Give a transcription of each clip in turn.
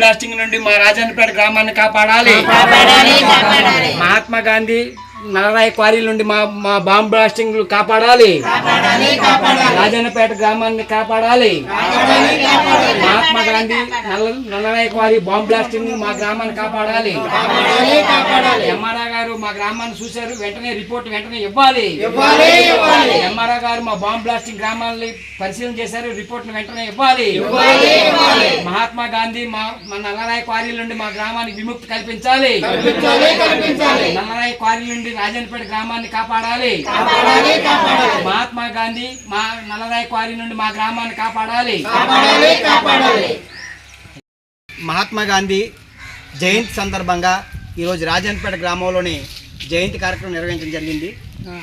Blasting నుండి మా రాజన్నపేట గ్రామాన్ని కాపాడాలి. మహాత్మా గాంధీ నలరాయి క్వారీ నుండి మా మా బాంబ్ బ్లాస్టింగ్ కాపాడాలి. రాజన్నపేట గ్రామాన్ని కాపాడాలి. మహాత్మా గాంధీ నల్ల నల్లరాయి క్వారీ బాంబ్ బ్లాస్టింగ్ మా గ్రామాన్ని కాపాడాలి. ఎంఆర్ఆర్ గారు మా గ్రామాన్ని చూశారు వెంటనే రిపోర్ట్ వెంటనే ఇవ్వాలి. ఎంఆర్ఆర్ గారు మా బాంబ్ బ్లాస్టింగ్ గ్రామాలని పరిశీలన చేశారు రిపోర్ట్ వెంటనే ఇవ్వాలి. మహాత్మా గాంధీ మా మా నల్లరాయి క్వారీ నుండి మా గ్రామానికి విముక్తి కల్పించాలి. నల్లరాయి క్వారీ నుండి రాజన్పేట గ్రామాన్ని కాపాడాలి. మహాత్మా గాంధీ మా నల్లరాయి క్వారీ నుండి మా గ్రామాన్ని కాపాడాలి. మహాత్మా గాంధీ జయంతి సందర్భంగా ఈరోజు రాజన్పేట గ్రామంలోని జయంతి కార్యక్రమం నిర్వహించడం జరిగింది.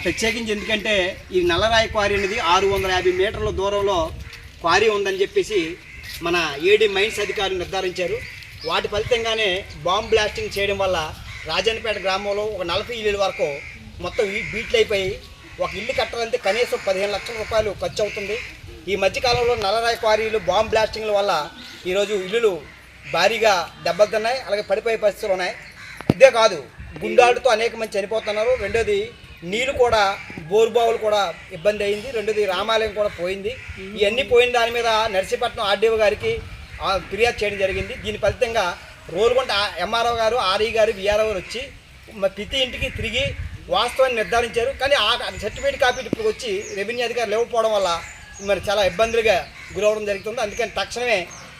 ప్రత్యేకించి ఎందుకంటే ఈ నల్లరాయి క్వారీ అనేది ఆరు వందల యాభై మీటర్ల దూరంలో క్వారీ ఉందని చెప్పేసి మన ఏడీ మైన్స్ అధికారులు నిర్ధారించారు. వాటి ఫలితంగానే బాంబ్ బ్లాస్టింగ్ చేయడం వల్ల రాజన్పేట గ్రామంలో ఒక నలభై ఇల్లుల వరకు మొత్తం ఈ బీట్లు అయిపోయి ఒక ఇల్లు కట్టాలంటే కనీసం పదిహేను లక్షల రూపాయలు ఖర్చు అవుతుంది. ఈ మధ్యకాలంలో నల్లరాయి క్వారీలు బాంబ్ బ్లాస్టింగ్ల వల్ల ఈరోజు ఇల్లులు భారీగా దెబ్బతిన్నాయి అలాగే పడిపోయే పరిస్థితులు ఉన్నాయి. ఇదే కాదు గుండాలతో అనేక మంది చనిపోతున్నారు. రెండోది నీళ్ళు కూడా బోరుబావులు కూడా ఇబ్బంది అయింది. రెండోది రామాలయం కూడా పోయింది. ఇవన్నీ పోయిన దాని మీద నర్సీపట్నం ఆర్డీఓ గారికి ఫిర్యాదు చేయడం జరిగింది. దీని ఫలితంగా రోలుగొండ ఎంఆర్ఓ గారు ఆర్ఈ గారు విఆర్ఓ గారు వచ్చి ప్రతి ఇంటికి తిరిగి వాస్తవాన్ని నిర్ధారించారు. కానీ ఆ సర్టిఫికేట్ కాపీ ఇప్పుడు వచ్చి రెవెన్యూ అధికారులు ఇవ్వకపోవడం వల్ల మరి చాలా ఇబ్బందులుగా గురవడం జరుగుతుంది. అందుకని తక్షణమే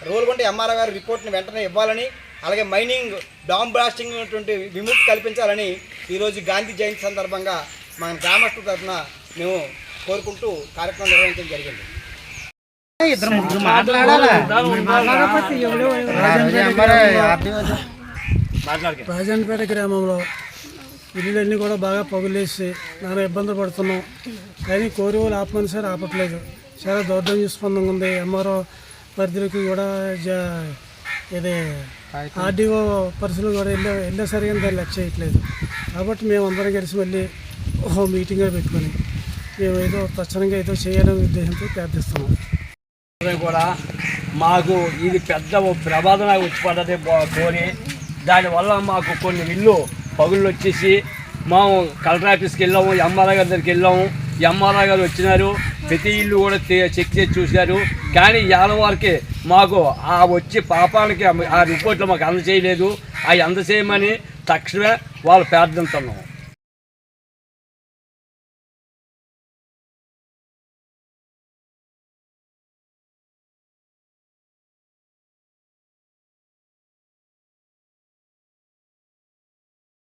రోల్గొండ ఎంఆర్ఓ గారి రిపోర్ట్ని వెంటనే ఇవ్వాలని అలాగే మైనింగ్ డామ్ బ్లాస్టింగ్ ఉన్నటువంటి విముక్తి కల్పించాలని ఈరోజు గాంధీ జయంతి సందర్భంగా మన గ్రామస్తుల తరఫున మేము కోరుకుంటూ కార్యక్రమం నిర్వహించడం జరిగింది. రాజంపేట గ్రామంలో ఇల్లులన్నీ కూడా బాగా పగులేసి నానా ఇబ్బంది పడుతున్నాం. కానీ కోరి ఆపమని సరే ఆపట్లేదు. చాలా దౌర్జన్య స్పందంగా ఉంది. ఎంఆర్ఓ పరిధిలోకి కూడా జ ఇది ఆర్డీఓ పరిస్థితులు కూడా వెళ్ళే వెళ్ళేసరి కానీ దాన్ని లెక్క చేయట్లేదు. కాబట్టి మేము అందరం కలిసి మళ్ళీ ఓ మీటింగ్ పెట్టుకొని మేము ఏదో తక్షణంగా ఏదో చేయాలనే ఉద్దేశంతో ప్రార్థిస్తున్నాం. కూడా మాకు ఇది పెద్ద ఓ ప్రమాదం వచ్చి పడ్డది కోరి దానివల్ల మాకు కొన్ని ఇల్లు పగుళ్ళు వచ్చేసి మేము కలెక్టర్ ఆఫీస్కి వెళ్ళాము ఎంఆర్ఐ గారి దగ్గరికి వెళ్ళాము. ఎంఆర్ఐ గారు వచ్చినారు. ప్రతి ఇల్లు కూడా చెక్ చేసి చూశారు. కానీ ఇవాళ వరకే మాకు ఆ వచ్చి పాపానికి ఆ రిపోర్ట్లు మాకు అందచేయలేదు అవి అందచేయమని తక్షణమే వాళ్ళు ప్రార్థిస్తున్నాము.